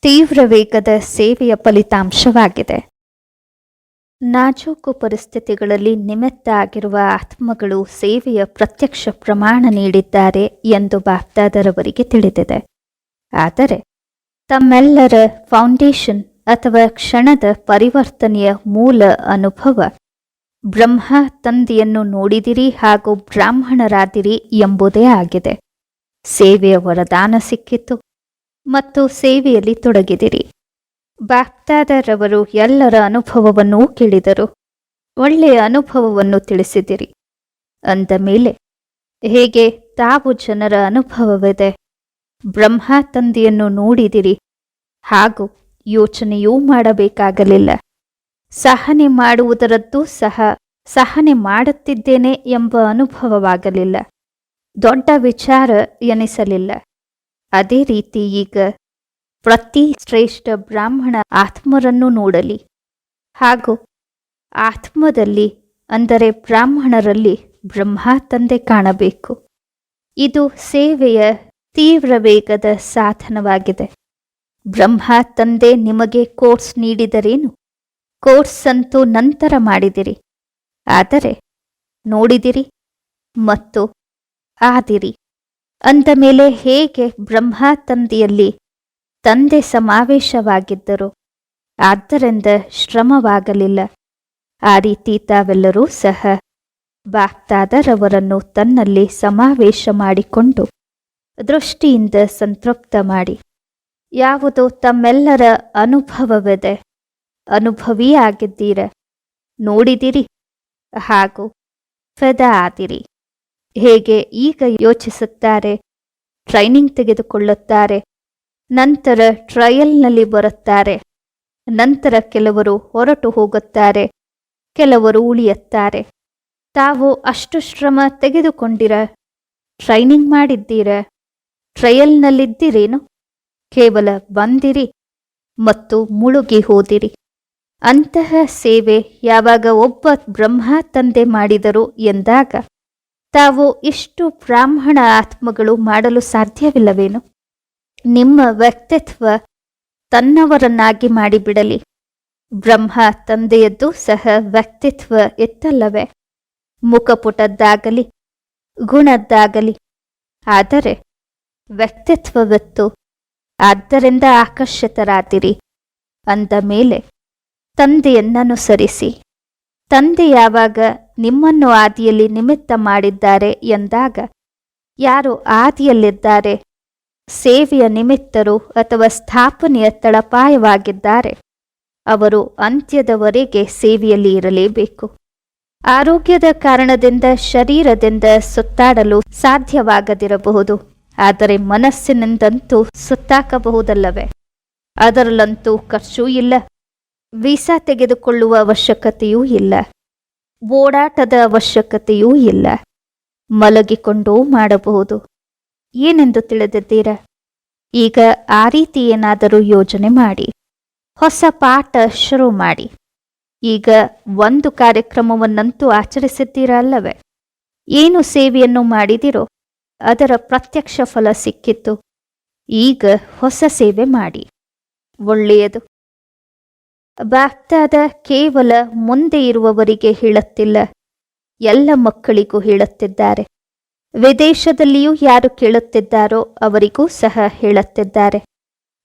ತೀವ್ರ ವೇಗದ ಸೇವೆಯ ಫಲಿತಾಂಶವಾಗಿದೆ. ನಾಜೂಕು ಪರಿಸ್ಥಿತಿಗಳಲ್ಲಿ ನಿಮಿತ್ತ ಆಗಿರುವ ಆತ್ಮಗಳು ಸೇವೆಯ ಪ್ರತ್ಯಕ್ಷ ಪ್ರಮಾಣ ನೀಡಿದ್ದಾರೆ ಎಂದು ಬಾಪ್ದಾದರವರಿಗೆ ತಿಳಿದಿದೆ. ಆದರೆ ತಮ್ಮೆಲ್ಲರ ಫೌಂಡೇಶನ್ ಅಥವಾ ಕ್ಷಣದ ಪರಿವರ್ತನೆಯ ಮೂಲ ಅನುಭವ ಬ್ರಹ್ಮ ತಂದೆಯನ್ನು ನೋಡಿದಿರಿ ಹಾಗೂ ಬ್ರಾಹ್ಮಣರಾದಿರಿ ಎಂಬುದೇ ಆಗಿದೆ. ಸೇವೆಯ ವರದಾನ ಸಿಕ್ಕಿತು ಮತ್ತು ಸೇವೆಯಲ್ಲಿ ತೊಡಗಿದಿರಿ. ಬಾಕ್ತಾದರವರು ಎಲ್ಲರ ಅನುಭವವನ್ನೂ ಕೇಳಿದರು. ಒಳ್ಳೆಯ ಅನುಭವವನ್ನು ತಿಳಿಸಿದಿರಿ. ಅಂದ ಮೇಲೆ, ಹೇಗೆ ತಾವು ಜನರ ಅನುಭವವಿದೆ? ಬ್ರಹ್ಮ ತಂದೆಯನ್ನು ನೋಡಿದಿರಿ ಹಾಗೂ ಯೋಚನೆಯೂ ಮಾಡಬೇಕಾಗಲಿಲ್ಲ. ಸಹನೆ ಮಾಡುವುದರದ್ದು ಸಹ. ಸಹನೆ ಮಾಡುತ್ತಿದ್ದೇನೆ ಎಂಬ ಅನುಭವವಾಗಲಿಲ್ಲ. ದೊಡ್ಡ ವಿಚಾರ ಎನಿಸಲಿಲ್ಲ. ಅದೇ ರೀತಿ ಈಗ ಪ್ರತಿ ಶ್ರೇಷ್ಠ ಬ್ರಾಹ್ಮಣ ಆತ್ಮರನ್ನು ನೋಡಲಿ. ಹಾಗೂ ಆತ್ಮದಲ್ಲಿ ಅಂದರೆ ಬ್ರಾಹ್ಮಣರಲ್ಲಿ ಬ್ರಹ್ಮ ತಂದೆ ಕಾಣಬೇಕು. ಇದು ಸೇವೆಯ ತೀವ್ರ ವೇಗದ ಸಾಧನವಾಗಿದೆ. ಬ್ರಹ್ಮ ತಂದೆ ನಿಮಗೆ ಕೋರ್ಸ್ ನೀಡಿದರೇನು? ಕೋರ್ಸ್ ಅಂತೂ ನಂತರ ಮಾಡಿದಿರಿ. ಆದರೆ ನೋಡಿದಿರಿ ಮತ್ತು ಆದಿರಿ. ಅಂದ ಮೇಲೆ ಹೇಗೆ ಬ್ರಹ್ಮ ತಂದೆಯಲ್ಲಿ ತಂದೆ ಸಮಾವೇಶವಾಗಿದ್ದರು. ಆದ್ದರಿಂದ ಶ್ರಮವಾಗಲಿಲ್ಲ. ಆ ರೀತಿ ತಾವೆಲ್ಲರೂ ಸಹ ಬಾಕ್ತಾದರವರನ್ನು ತನ್ನಲ್ಲಿ ಸಮಾವೇಶ ಮಾಡಿಕೊಂಡು ದೃಷ್ಟಿಯಿಂದ ಸಂತೃಪ್ತ ಮಾಡಿ. ಯಾವುದು ತಮ್ಮೆಲ್ಲರ ಅನುಭವವಿದೆ. ಅನುಭವಿ ಆಗಿದ್ದೀರ. ನೋಡಿದಿರಿ? ಹಾಗೂ ಫೆದ ಆದಿರಿ ಹೇಗೆ ಈಗ ಯೋಚಿಸುತ್ತಾರೆ? ಟ್ರೈನಿಂಗ್ ತೆಗೆದುಕೊಳ್ಳುತ್ತಾರೆ. ನಂತರ ಟ್ರಯಲ್ನಲ್ಲಿ ಬರುತ್ತಾರೆ. ನಂತರ ಕೆಲವರು ಹೊರಟು ಹೋಗುತ್ತಾರೆ. ಕೆಲವರು ಉಳಿಯುತ್ತಾರೆ. ತಾವು ಅಷ್ಟು ಶ್ರಮ ತೆಗೆದುಕೊಂಡಿರ? ಟ್ರೈನಿಂಗ್ ಮಾಡಿದ್ದೀರ? ಟ್ರಯಲ್ನಲ್ಲಿದ್ದೀರೇನು? ಕೇವಲ ಬಂದಿರಿ ಮತ್ತು ಮುಳುಗಿ ಹೋದಿರಿ. ಅಂತಹ ಸೇವೆ ಯಾವಾಗ ಒಬ್ಬ ಬ್ರಹ್ಮ ತಂದೆ ಮಾಡಿದರು ಎಂದಾಗ, ತಾವು ಇಷ್ಟು ಬ್ರಾಹ್ಮಣ ಆತ್ಮಗಳು ಮಾಡಲು ಸಾಧ್ಯವಿಲ್ಲವೇನು? ನಿಮ್ಮ ವ್ಯಕ್ತಿತ್ವ ತನ್ನವರನ್ನಾಗಿ ಮಾಡಿಬಿಡಲಿ. ಬ್ರಹ್ಮ ತಂದೆಯದ್ದು ಸಹ ವ್ಯಕ್ತಿತ್ವ ಎತ್ತಲ್ಲವೇ? ಮುಖಪುಟದ್ದಾಗಲಿ, ಗುಣದ್ದಾಗಲಿ. ಆದರೆ, ವ್ಯಕ್ತಿತ್ವವತ್ತು, ಆದ್ದರಿಂದ ಆಕರ್ಷಿತರಾದಿರಿ. ಅಂದ ಮೇಲೆ ತಂದೆಯನ್ನನುಸರಿಸಿ. ತಂದೆ ಯಾವಾಗ ನಿಮ್ಮನ್ನು ಆದಿಯಲ್ಲಿ ನಿಮಿತ್ತ ಮಾಡಿದ್ದಾರೆ ಎಂದಾಗ, ಯಾರು ಆದಿಯಲ್ಲಿದ್ದಾರೆ? ಸೇವೆಯ ನಿಮಿತ್ತರು ಅಥವಾ ಸ್ಥಾಪನೆಯ ತಳಪಾಯವಾಗಿದ್ದಾರೆ? ಅವರು ಅಂತ್ಯದವರೆಗೆ ಸೇವೆಯಲ್ಲಿ ಇರಲೇಬೇಕು. ಆರೋಗ್ಯದ ಕಾರಣದಿಂದ ಶರೀರದಿಂದ ಸುತ್ತಾಡಲು ಸಾಧ್ಯವಾಗದಿರಬಹುದು. ಆದರೆ ಮನಸ್ಸಿನಿಂದಂತೂ ಸುತ್ತಾಕಬಹುದಲ್ಲವೇ? ಅದರಲ್ಲಂತೂ ಖರ್ಚೂ ಇಲ್ಲ. ವೀಸಾ ತೆಗೆದುಕೊಳ್ಳುವ ಅವಶ್ಯಕತೆಯೂ ಇಲ್ಲ. ಓಡಾಟದ ಅವಶ್ಯಕತೆಯೂ ಇಲ್ಲ. ಮಲಗಿಕೊಂಡು ಮಾಡಬಹುದು. ಏನೆಂದು ತಿಳಿದಿದ್ದೀರಾ? ಈಗ ಆ ರೀತಿ ಏನಾದರೂ ಯೋಜನೆ ಮಾಡಿ. ಹೊಸ ಪಾಠ ಶುರು ಮಾಡಿ. ಈಗ ಒಂದು ಕಾರ್ಯಕ್ರಮವನ್ನಂತೂ ಆಚರಿಸಿದ್ದೀರಾ ಅಲ್ಲವೇ? ಏನು ಸೇವೆಯನ್ನು ಮಾಡಿದಿರೋ? ಅದರ ಪ್ರತ್ಯಕ್ಷ ಫಲ ಸಿಕ್ಕಿತ್ತು. ಈಗ ಹೊಸ ಸೇವೆ ಮಾಡಿ. ಒಳ್ಳೆಯದು. ಬಾಪ್ತಾದ ಕೇವಲ ಮುಂದೆ ಇರುವವರಿಗೆ ಹೇಳುತ್ತಿಲ್ಲ. ಎಲ್ಲ ಮಕ್ಕಳಿಗೂ ಹೇಳುತ್ತಿದ್ದಾರೆ. ವಿದೇಶದಲ್ಲಿಯೂ ಯಾರು ಕೇಳುತ್ತಿದ್ದಾರೋ ಅವರಿಗೂ ಸಹ ಹೇಳುತ್ತಿದ್ದಾರೆ.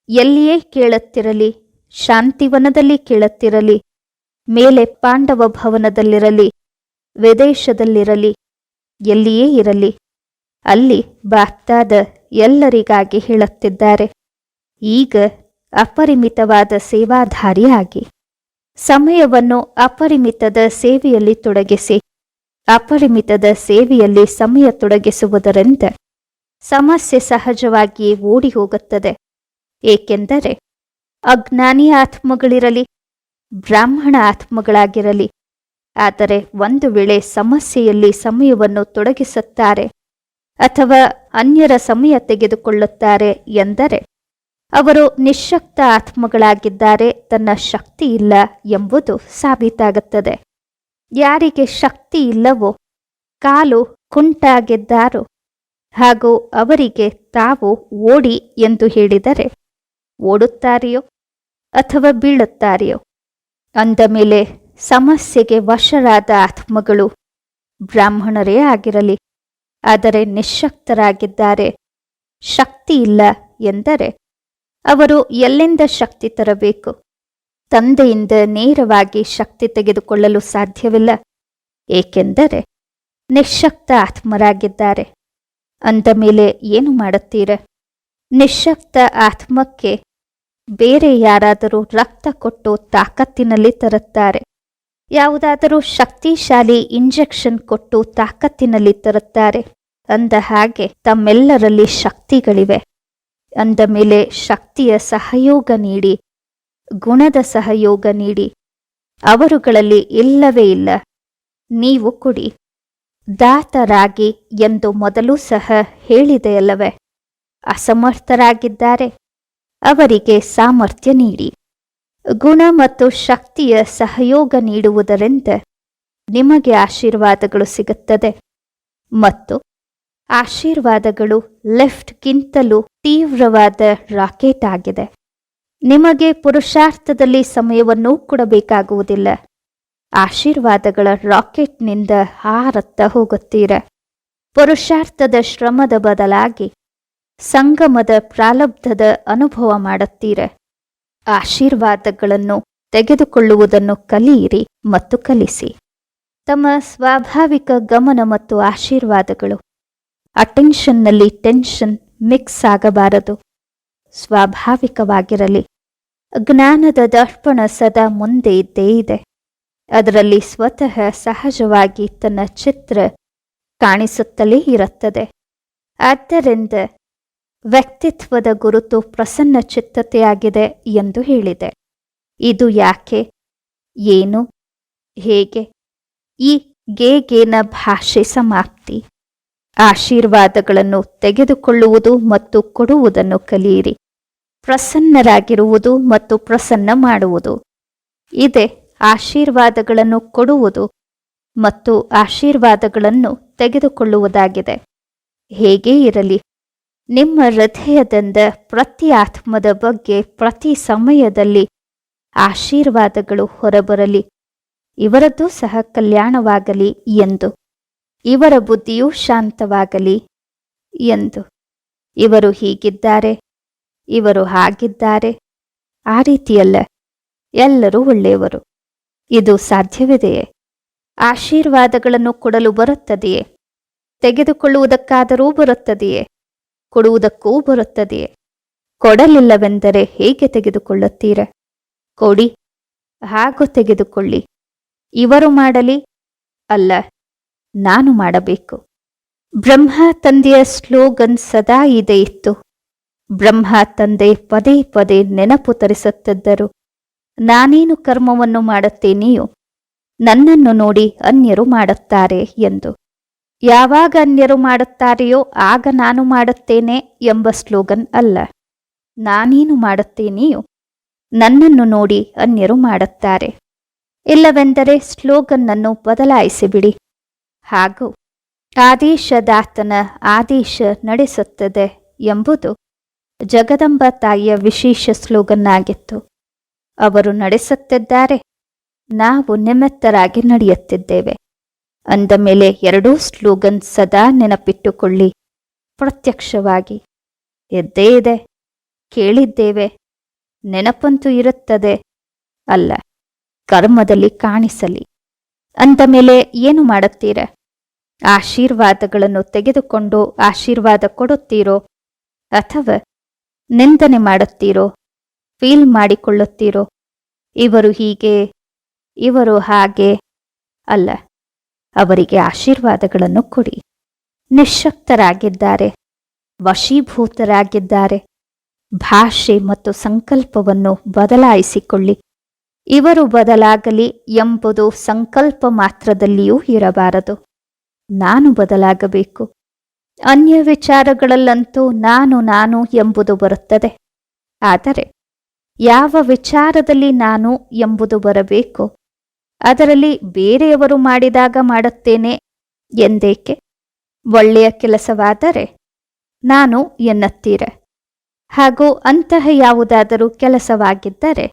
ಎಲ್ಲಿಯೇ ಕೇಳುತ್ತಿರಲಿ, ಶಾಂತಿವನದಲ್ಲಿ ಕೇಳುತ್ತಿರಲಿ, ಮೇಲೆ ಪಾಂಡವ ಭವನದಲ್ಲಿರಲಿ, ವಿದೇಶದಲ್ಲಿರಲಿ, ಎಲ್ಲಿಯೇ ಇರಲಿ, ಅಲ್ಲಿ ಬಾಕ್ತಾದ ಎಲ್ಲರಿಗಾಗಿ ಹೇಳುತ್ತಿದ್ದಾರೆ. ಈಗ ಅಪರಿಮಿತವಾದ ಸೇವಾಧಾರಿಯಾಗಿ. ಸಮಯವನ್ನು ಅಪರಿಮಿತದ ಸೇವೆಯಲ್ಲಿ ತೊಡಗಿಸಿ, ಅಪರಿಮಿತದ ಸೇವೆಯಲ್ಲಿ ಸಮಯ ತೊಡಗಿಸುವುದರಿಂದ ಸಮಸ್ಯೆ ಸಹಜವಾಗಿಯೇ ಓಡಿ ಹೋಗುತ್ತದೆ ಏಕೆಂದರೆ ಅಜ್ಞಾನಿ ಆತ್ಮಗಳಿರಲಿ, ಬ್ರಾಹ್ಮಣ ಆತ್ಮಗಳಾಗಿರಲಿ, ಆದರೆ ಒಂದು ವೇಳೆ ಸಮಸ್ಯೆಯಲ್ಲಿ ಸಮಯವನ್ನು ತೊಡಗಿಸುತ್ತಾರೆ ಅಥವಾ ಅನ್ಯರ ಸಮಯ ತೆಗೆದುಕೊಳ್ಳುತ್ತಾರೆ ಎಂದರೆ ಅವರು ನಿಶಕ್ತ ಆತ್ಮಗಳಾಗಿದ್ದಾರೆ, ತನ್ನ ಶಕ್ತಿ ಇಲ್ಲ ಎಂಬುದು ಸಾಬೀತಾಗುತ್ತದೆ. ಯಾರಿಗೆ ಶಕ್ತಿ ಇಲ್ಲವೋ, ಕಾಲು ಕುಂಟಾಗಿದ್ದಾರೋ, ಹಾಗೂ ಅವರಿಗೆ ತಾವು ಓಡಿ ಎಂದು ಹೇಳಿದರೆ, ಓಡುತ್ತಾರೆಯೋ ಅಥವಾ ಬೀಳುತ್ತಾರೆಯೋ, ಅಂದ ಮೇಲೆ ಸಮಸ್ಯೆಗೆ ವಶರಾದ ಆತ್ಮಗಳು ಬ್ರಾಹ್ಮಣರೇ ಆಗಿರಲಿ, ಆದರೆ ನಿಶಕ್ತರಾಗಿದ್ದಾರೆ, ಶಕ್ತಿ ಇಲ್ಲ ಎಂದರೆ ಅವರು ಎಲ್ಲಿಂದ ಶಕ್ತಿ ತರಬೇಕು? ತಂದೆಯಿಂದ ನೇರವಾಗಿ ಶಕ್ತಿ ತೆಗೆದುಕೊಳ್ಳಲು ಸಾಧ್ಯವಿಲ್ಲ. ಏಕೆಂದರೆ ನಿಶಕ್ತ ಆತ್ಮರಾಗಿದ್ದಾರೆ. ಅಂದ ಮೇಲೆ ಏನು ಮಾಡುತ್ತೀರ? ನಿಶಕ್ತ ಆತ್ಮಕ್ಕೆ ಬೇರೆ ಯಾರಾದರೂ ರಕ್ತ ಕೊಟ್ಟು ತಾಕತ್ತಿನಲ್ಲಿ ತರುತ್ತಾರೆ. ಯಾವುದಾದರೂ ಶಕ್ತಿಶಾಲಿ ಇಂಜೆಕ್ಷನ್ ಕೊಟ್ಟು ತಾಕತ್ತಿನಲ್ಲಿ ತರುತ್ತಾರೆ. ಅಂದ ಹಾಗೆ ತಮ್ಮೆಲ್ಲರಲ್ಲಿ ಶಕ್ತಿಗಳಿವೆ. ಅಂದ ಮೇಲೆ ಶಕ್ತಿಯ ಸಹಯೋಗ ನೀಡಿ, ಗುಣದ ಸಹಯೋಗ ನೀಡಿ. ಅವರುಗಳಲ್ಲಿ ಇಲ್ಲವೇ ಇಲ್ಲ. ನೀವು ಕೊಡಿ. ದಾತರಾಗಿ ಎಂದು ಮೊದಲು ಸಹ ಹೇಳಿದೆಯಲ್ಲವೇ? ಅಸಮರ್ಥರಾಗಿದ್ದಾರೆ. ಅವರಿಗೆ ಸಾಮರ್ಥ್ಯ ನೀಡಿ. ಗುಣ ಮತ್ತು ಶಕ್ತಿಯ ಸಹಯೋಗ ನೀಡುವುದರಿಂದ ನಿಮಗೆ ಆಶೀರ್ವಾದಗಳು ಸಿಗುತ್ತದೆ. ಮತ್ತು ಆಶೀರ್ವಾದಗಳು ಲೆಫ್ಟ್ಗಿಂತಲೂ ತೀವ್ರವಾದ ರಾಕೆಟ್ ಆಗಿದೆ. ನಿಮಗೆ ಪುರುಷಾರ್ಥದಲ್ಲಿ ಸಮಯವನ್ನು ಕೊಡಬೇಕಾಗುವುದಿಲ್ಲ. ಆಶೀರ್ವಾದಗಳ ರಾಕೆಟ್ನಿಂದ ಹಾರತ್ತ ಹೋಗುತ್ತೀರ. ಪುರುಷಾರ್ಥದ ಶ್ರಮದ ಬದಲಾಗಿ ಸಂಗಮದ ಪ್ರಾಲಬ್ಧದ ಅನುಭವ ಮಾಡುತ್ತೀರ. ಆಶೀರ್ವಾದಗಳನ್ನು ತೆಗೆದುಕೊಳ್ಳುವುದನ್ನು ಕಲಿಯಿರಿ ಮತ್ತು ಕಲಿಸಿ. ತಮ್ಮ ಸ್ವಾಭಾವಿಕ ಗಮನ ಮತ್ತು ಆಶೀರ್ವಾದಗಳು ಅಟೆನ್ಷನ್ನಲ್ಲಿ ಟೆನ್ಷನ್ ಮಿಕ್ಸ್ ಆಗಬಾರದು. ಸ್ವಾಭಾವಿಕವಾಗಿರಲಿ. ಜ್ಞಾನದ ದರ್ಪಣ ಸದಾ ಮುಂದೆ ಇದ್ದೇ ಇದೆ. ಅದರಲ್ಲಿ ಸ್ವತಃ ಸಹಜವಾಗಿ ತನ್ನ ಚಿತ್ರ ಕಾಣಿಸುತ್ತಲೇ ಇರುತ್ತದೆ. ಆದ್ದರಿಂದ ವ್ಯಕ್ತಿತ್ವದ ಗುರುತು ಪ್ರಸನ್ನ ಚಿತ್ತತೆಯಾಗಿದೆ ಎಂದು ಹೇಳಿದೆ. ಇದು ಯಾಕೆ? ಏನು? ಹೇಗೆ? ಈ ಗೇಗೇನ ಭಾಷೆ ಸಮಾಪ್ತಿ. ಆಶೀರ್ವಾದಗಳನ್ನು ತೆಗೆದುಕೊಳ್ಳುವುದು ಮತ್ತು ಕೊಡುವುದನ್ನು ಕಲಿಯಿರಿ. ಪ್ರಸನ್ನರಾಗಿರುವುದು ಮತ್ತು ಪ್ರಸನ್ನ ಮಾಡುವುದು. ಇದೆ ಆಶೀರ್ವಾದಗಳನ್ನು ಕೊಡುವುದು ಮತ್ತು ಆಶೀರ್ವಾದಗಳನ್ನು ತೆಗೆದುಕೊಳ್ಳುವುದಾಗಿದೆ. ಹೇಗೇ ಇರಲಿ? ನಿಮ್ಮ ಹೃದಯದಿಂದ ಪ್ರತಿ ಆತ್ಮದ ಬಗ್ಗೆ ಪ್ರತಿ ಸಮಯದಲ್ಲಿ ಆಶೀರ್ವಾದಗಳು ಹೊರಬರಲಿ. ಇವರದ್ದು ಸಹ ಕಲ್ಯಾಣವಾಗಲಿ ಎಂದು. ಇವರ ಬುದ್ಧಿಯು ಶಾಂತವಾಗಲಿ ಎಂದು. ಇವರು ಹೀಗಿದ್ದಾರೆ, ಇವರು ಹಾಗಿದ್ದಾರೆ, ಆ ರೀತಿಯಲ್ಲ, ಎಲ್ಲರೂ ಒಳ್ಳೆಯವರು. ಇದು ಸಾಧ್ಯವಿದೆಯೇ? ಆಶೀರ್ವಾದಗಳನ್ನು ಕೊಡಲು ಬರುತ್ತದೆಯೇ? ತೆಗೆದುಕೊಳ್ಳುವುದಕ್ಕಾದರೂ ಬರುತ್ತದೆಯೇ? ಕೊಡುವುದಕ್ಕೂ ಬರುತ್ತದೆಯೇ? ಕೊಡಲಿಲ್ಲವೆಂದರೆ ಹೇಗೆ ತೆಗೆದುಕೊಳ್ಳುತ್ತೀರ? ಕೊಡಿ, ಹಾಗೂ ತೆಗೆದುಕೊಳ್ಳಿ. ಇವರು ಮಾಡಲಿ, ಅಲ್ಲ. ನಾನು ಮಾಡಬೇಕು. ಬ್ರಹ್ಮ ತಂದೆಯ ಸ್ಲೋಗನ್ ಸದಾ ಇದೆ ಇತ್ತು. ಬ್ರಹ್ಮ ತಂದೆ ಪದೇ ಪದೇ ನೆನಪು ತರಿಸುತ್ತಿದ್ದರು. ನಾನೇನು ಕರ್ಮವನ್ನು ಮಾಡುತ್ತೇನೆಯೋ, ನನ್ನನ್ನು ನೋಡಿ ಅನ್ಯರು ಮಾಡುತ್ತಾರೆ ಎಂದು. ಯಾವಾಗ ಅನ್ಯರು ಮಾಡುತ್ತಾರೆಯೋ ಆಗ ನಾನು ಮಾಡುತ್ತೇನೆ ಎಂಬ ಸ್ಲೋಗನ್ ಅಲ್ಲ. ನಾನೇನು ಮಾಡುತ್ತೇನೆಯೋ, ನನ್ನನ್ನು ನೋಡಿ ಅನ್ಯರು ಮಾಡುತ್ತಾರೆ. ಇಲ್ಲವೆಂದರೆ ಸ್ಲೋಗನ್ನನ್ನು ಬದಲಾಯಿಸಿಬಿಡಿ. ಹಾಗೂ ಆದೇಶದಾತನ ಆದೇಶ ನಡೆಸುತ್ತದೆ ಎಂಬುದು ಜಗದಂಬ ತಾಯಿಯ ವಿಶೇಷ ಸ್ಲೋಗನ್ ಆಗಿತ್ತು ಅವರು ನಡೆಸುತ್ತಿದ್ದಾರೆ. ನಾವು ನಿಮಿತ್ತರಾಗಿ ನಡೆಯುತ್ತಿದ್ದೇವೆ. ಅಂದ ಮೇಲೆ ಎರಡೂ ಸ್ಲೋಗನ್ ಸದಾ ನೆನಪಿಟ್ಟುಕೊಳ್ಳಿ. ಪ್ರತ್ಯಕ್ಷವಾಗಿ, ಎದ್ದೇ ಇದೆ, ಕೇಳಿದ್ದೇವೆ, ನೆನಪಂತೂ ಇರುತ್ತದೆ, ಅಲ್ಲ, ಕರ್ಮದಲ್ಲಿ ಕಾಣಿಸಲಿ. ಅಂದ ಮೇಲೆ, ಏನು ಮಾಡುತ್ತೀರ? ಆಶೀರ್ವಾದಗಳನ್ನು ತೆಗೆದುಕೊಂಡು ಆಶೀರ್ವಾದ ಕೊಡುತ್ತೀರೋ ಅಥವಾ ನಿಂದನೆ ಮಾಡುತ್ತೀರೋ ಫೀಲ್ ಮಾಡಿಕೊಳ್ಳುತ್ತೀರೋ, ಇವರು ಹೀಗೆ, ಇವರು ಹಾಗೆ ಅಲ್ಲ. ಅವರಿಗೆ ಆಶೀರ್ವಾದಗಳನ್ನು ಕೊಡಿ. ನಿಶಕ್ತರಾಗಿದ್ದಾರೆ, ವಶೀಭೂತರಾಗಿದ್ದಾರೆ. ಭಾಷೆ ಮತ್ತು ಸಂಕಲ್ಪವನ್ನು ಬದಲಾಯಿಸಿಕೊಳ್ಳಿ. ಇವರು ಬದಲಾಗಲಿ ಎಂಬುದು ಸಂಕಲ್ಪ ಮಾತ್ರದಲ್ಲಿಯೂ ಇರಬಾರದು. ನಾನು ಬದಲಾಗಬೇಕು. ಅನ್ಯ ವಿಚಾರಗಳಲ್ಲಂತೂ ನಾನು ನಾನು ಎಂಬುದು ಬರುತ್ತದೆ. ಆದರೆ ಯಾವ ವಿಚಾರದಲ್ಲಿ ನಾನು ಎಂಬುದು ಬರಬೇಕು? ಅದರಲ್ಲಿ ಬೇರೆಯವರು ಮಾಡಿದಾಗ ಮಾಡುತ್ತೇನೆ ಎಂದೇಕೆ? ಒಳ್ಳೆಯ ಕೆಲಸವಾದರೆ ನಾನು ಎನ್ನುತ್ತೀರೆ. ಹಾಗೂ ಅಂತಹ ಯಾವುದಾದರೂ ಕೆಲಸವಾಗಿದ್ದರೆ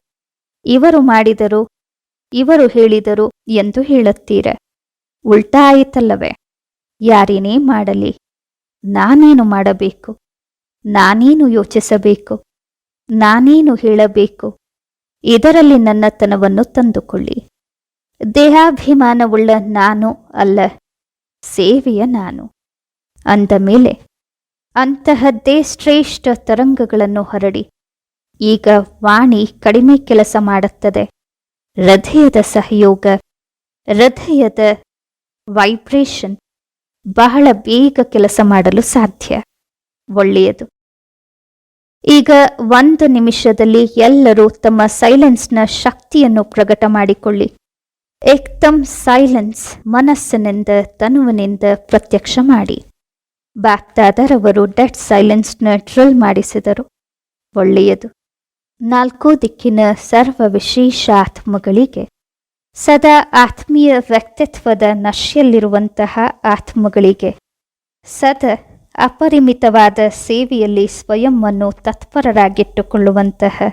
ಇವರು ಮಾಡಿದರು, ಇವರು ಹೇಳಿದರು ಎಂದು ಹೇಳುತ್ತೀರೆ. ಉಲ್ಟಾ ಆಯಿತಲ್ಲವೇ ಯಾರೇನೇ ಮಾಡಲಿ, ನಾನೇನು ಮಾಡಬೇಕು? ನಾನೇನು ಯೋಚಿಸಬೇಕು? ನಾನೇನು ಹೇಳಬೇಕು? ಇದರಲ್ಲಿ ನನ್ನತನವನ್ನು ತಂದುಕೊಳ್ಳಿ. ದೇಹಾಭಿಮಾನವುಳ್ಳ ನಾನು ಅಲ್ಲ, ಸೇವೆಯ ನಾನು. ಅಂದ ಮೇಲೆ, ಅಂತಹದ್ದೇ ಶ್ರೇಷ್ಠ ತರಂಗಗಳನ್ನು ಹರಡಿ, ಈಗ ವಾಣಿ ಕಡಿಮೆ ಕೆಲಸ ಮಾಡುತ್ತದೆ. ಹೃದಯದ ಸಹಯೋಗ, ಹೃದಯದ ವೈಬ್ರೇಷನ್ ಬಹಳ ಬೇಗ ಕೆಲಸ ಮಾಡಲು ಸಾಧ್ಯ. ಒಳ್ಳೆಯದು. ಈಗ ಒಂದು ನಿಮಿಷದಲ್ಲಿ ಎಲ್ಲರೂ ತಮ್ಮ ಸೈಲೆನ್ಸ್ನ ಶಕ್ತಿಯನ್ನು ಪ್ರಕಟ ಮಾಡಿಕೊಳ್ಳಿ. ಏಕ್ತಮ್ ಸೈಲೆನ್ಸ್ ಮನಸ್ಸಿನಿಂದ, ತನುವಿನಿಂದ ಪ್ರತ್ಯಕ್ಷ ಮಾಡಿ. ಬಾಪ್ದಾದರವರು ಡೆಡ್ ಸೈಲೆನ್ಸ್ನ ಡ್ರಿಲ್ ಮಾಡಿಸಿದರು. ಒಳ್ಳೆಯದು. ನಾಲ್ಕು ದಿಕ್ಕಿನ ಸರ್ವ ವಿಶೇಷ ಆತ್ಮಗಳಿಗೆ ಸದಾ ಆತ್ಮೀಯ ವ್ಯಕ್ತಿತ್ವದ ನಶೆಯಲ್ಲಿರುವಂತಹ ಆತ್ಮಗಳಿಗೆ. ಸದಾ ಅಪರಿಮಿತವಾದ ಸೇವೆಯಲ್ಲಿ ಸ್ವಯಂವನ್ನು ತತ್ಪರರಾಗಿಟ್ಟುಕೊಳ್ಳುವಂತಹ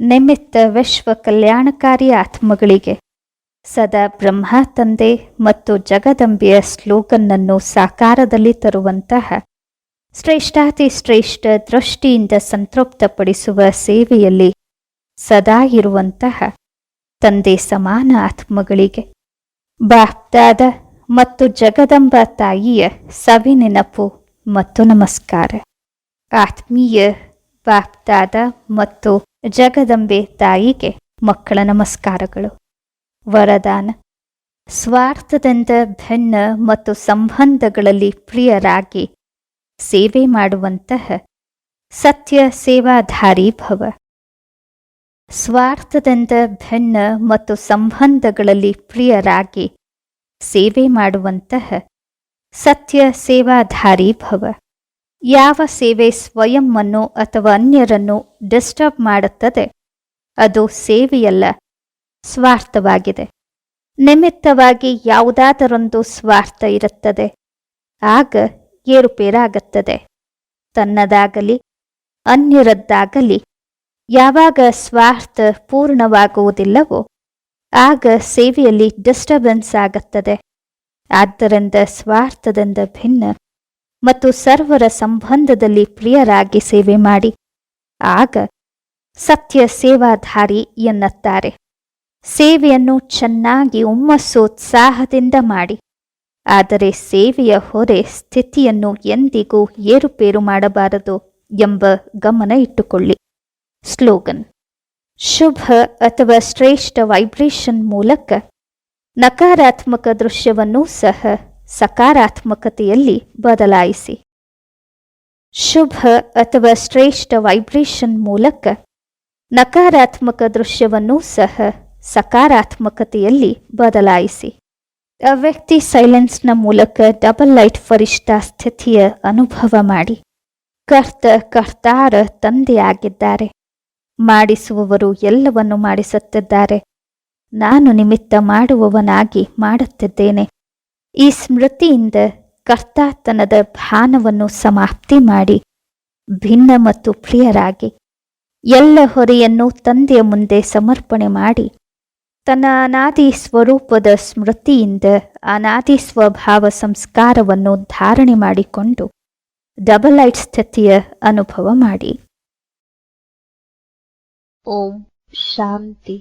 ನಿಮಿತ್ತ ವಿಶ್ವ ಕಲ್ಯಾಣಕಾರಿ ಆತ್ಮಗಳಿಗೆ. ಸದಾ ಬ್ರಹ್ಮ ತಂದೆ ಮತ್ತು ಜಗದಂಬೆಯ ಸ್ಲೋಗನ್ನನ್ನು ಸಾಕಾರದಲ್ಲಿ ತರುವಂತಹ ಶ್ರೇಷ್ಠಾತಿ ಶ್ರೇಷ್ಠ ದೃಷ್ಟಿಯಿಂದ ಸಂತೃಪ್ತಪಡಿಸುವ ಸೇವೆಯಲ್ಲಿ ಸದಾ ಇರುವಂತಹ ತಂದೆ ಸಮಾನ ಆತ್ಮಗಳಿಗೆ. ಬಾಪ್ದಾದ ಮತ್ತು ಜಗದಂಬ ತಾಯಿಯ ಸವಿನೆನಪು ಮತ್ತು ನಮಸ್ಕಾರ. ಆತ್ಮೀಯ ಬಾಪ್ದಾದ ಮತ್ತು ಜಗದಂಬೆ ತಾಯಿಗೆ ಮಕ್ಕಳ ನಮಸ್ಕಾರಗಳು. ವರದಾನ. ಸ್ವಾರ್ಥದಿಂದ ಭಿನ್ನ ಮತ್ತು ಸಂಬಂಧಗಳಲ್ಲಿ ಪ್ರಿಯರಾಗಿ ಸೇವೆ ಮಾಡುವಂತಹ ಸತ್ಯ ಸೇವಾಧಾರಿ ಭವ. ಸ್ವಾರ್ಥದಿಂದ ಭಿನ್ನ ಮತ್ತು ಸಂಬಂಧಗಳಲ್ಲಿ ಪ್ರಿಯರಾಗಿ ಸೇವೆ ಮಾಡುವಂತಹ ಸತ್ಯ ಸೇವಾಧಾರಿ ಭವ. ಯಾವ ಸೇವೆ ಸ್ವಯಂವನ್ನು ಅಥವಾ ಅನ್ಯರನ್ನು ಡಿಸ್ಟರ್ಬ್ ಮಾಡುತ್ತದೆ, ಅದು ಸೇವೆಯಲ್ಲ, ಸ್ವಾರ್ಥವಾಗಿದೆ. ನಿಮಿತ್ತವಾಗಿ ಯಾವುದಾದರೊಂದು ಸ್ವಾರ್ಥ ಇರುತ್ತದೆ, ಆಗ ಏರುಪೇರಾಗುತ್ತದೆ. ತನ್ನದಾಗಲಿ, ಅನ್ಯರದ್ದಾಗಲಿ ಯಾವಾಗ ಸ್ವಾರ್ಥ ಪೂರ್ಣವಾಗುವುದಿಲ್ಲವೋ ಆಗ ಸೇವೆಯಲ್ಲಿ ಡಿಸ್ಟರ್ಬೆನ್ಸ್ ಆಗುತ್ತದೆ. ಆದ್ದರಿಂದ ಸ್ವಾರ್ಥದಿಂದ ಭಿನ್ನ ಮತ್ತು ಸರ್ವರ ಸಂಬಂಧದಲ್ಲಿ ಪ್ರಿಯರಾಗಿ ಸೇವೆ ಮಾಡಿ. ಆಗ ಸತ್ಯ ಸೇವಾಧಾರಿ ಎನ್ನುತ್ತಾರೆ. ಸೇವೆಯನ್ನು ಚೆನ್ನಾಗಿ ಉಮ್ಮಸ್ಸೋತ್ಸಾಹದಿಂದ ಮಾಡಿ. ಆದರೆ ಸೇವೆಯ ಹೊರೆ ಸ್ಥಿತಿಯನ್ನು ಎಂದಿಗೂ ಏರುಪೇರು ಮಾಡಬಾರದು ಎಂಬ ಗಮನ ಇಟ್ಟುಕೊಳ್ಳಿ. ಸ್ಲೋಗನ್ ಶುಭ ಅಥವಾ ಶ್ರೇಷ್ಠ ವೈಬ್ರೇಷನ್ ಮೂಲಕ ನಕಾರಾತ್ಮಕ ದೃಶ್ಯವನ್ನು ಸಹ ಸಕಾರಾತ್ಮಕತೆಯಲ್ಲಿ ಬದಲಾಯಿಸಿ. ಶುಭ ಅಥವಾ ಶ್ರೇಷ್ಠ ವೈಬ್ರೇಷನ್ ಮೂಲಕ ನಕಾರಾತ್ಮಕ ದೃಶ್ಯವನ್ನು ಸಹ ಸಕಾರಾತ್ಮಕತೆಯಲ್ಲಿ ಬದಲಾಯಿಸಿ. ಆ ವ್ಯಕ್ತಿ ಸೈಲೆನ್ಸ್ನ ಮೂಲಕ ಡಬಲ್ ಲೈಟ್ ಫರಿಷ್ಠ ಸ್ಥಿತಿಯ ಅನುಭವ ಮಾಡಿ. ಕರ್ತ ಕರ್ತಾರ ತಂದೆಯಾಗಿದ್ದಾರೆ. ಮಾಡಿಸುವವರು ಎಲ್ಲವನ್ನು ಮಾಡಿಸುತ್ತಿದ್ದಾರೆ. ನಾನು ನಿಮಿತ್ತ ಮಾಡುವವನಾಗಿ ಮಾಡುತ್ತಿದ್ದೇನೆ. ಈ ಸ್ಮೃತಿಯಿಂದ ಕರ್ತಾತನದ ಭಾನವನ್ನು ಸಮಾಪ್ತಿ ಮಾಡಿ, ಭಿನ್ನ ಮತ್ತು ಪ್ರಿಯರಾಗಿ, ಎಲ್ಲ ಹೊರೆಯನ್ನು ತಂದೆಯ ಮುಂದೆ ಸಮರ್ಪಣೆ ಮಾಡಿ, ತನ್ನ ಅನಾದಿ ಸ್ವರೂಪದ ಸ್ಮೃತಿಯಿಂದ ಅನಾದಿ ಸ್ವಭಾವ ಸಂಸ್ಕಾರವನ್ನು ಧಾರಣೆ ಮಾಡಿಕೊಂಡು, ಡಬಲ್ ಲೈಟ್ ಸ್ಥಿತಿಯ ಅನುಭವ ಮಾಡಿ. ಓಂ ಶಾಂತಿ